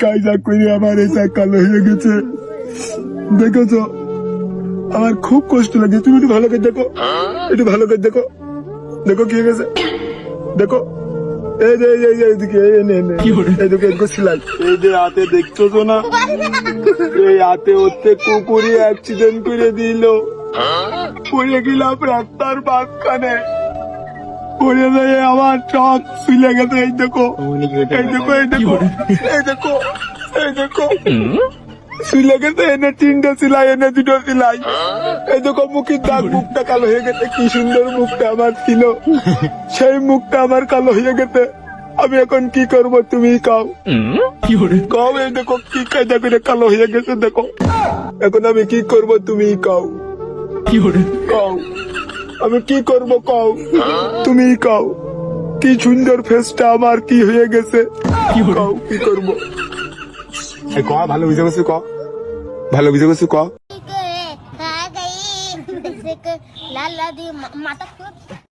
কায়দা করে আমার এটা কালো হয়ে গেছে। দেখেছ? আমার খুব কষ্ট লাগে তুমি একটু ভালো করে দেখো। একটু ভালো করে দেখো। দেখো কি গেছে। দেখো। এই যে এই যে, এই যে এইদিকে এই নে নে এইদিকে এদিকে সিলাই এই যে হাতে দেখছ তো না? এই হাতে কুকুরি অ্যাক্সিডেন্ট করে দিল। পড়ে গেলাম রাস্তার মাঝখানে। পড়ে যায় আমার চোখ ফুলে গেছে এই দেখো। এই দেখো এই দেখো এই দেখো এই দেখো। শুলে গেছে এনে তিনটে সিলাই এনে দুটো সিলাই। এই দেখো মুখের দাগ মুখটা কালো হয়ে গেছে কি সুন্দর মুখটা আমার ছিল। সেই মুখটা আমার কালো হয়ে গেছে। আমি এখন কি করব তুমি কাও। কাও এই দেখো কি কায়দা করে কালো হয়ে গেছে দেখো। এখন আমি কি করব তুমি কাও। কাও। আমি কি করব কও? তুমি কও। কি সুন্দর ফেসটা আমার কি হয়ে গেছে? কি কও কি করব? ক ভালো বুঝে গেছি ক? ভালো বুঝে গেছি ক? লাল লাল মাথা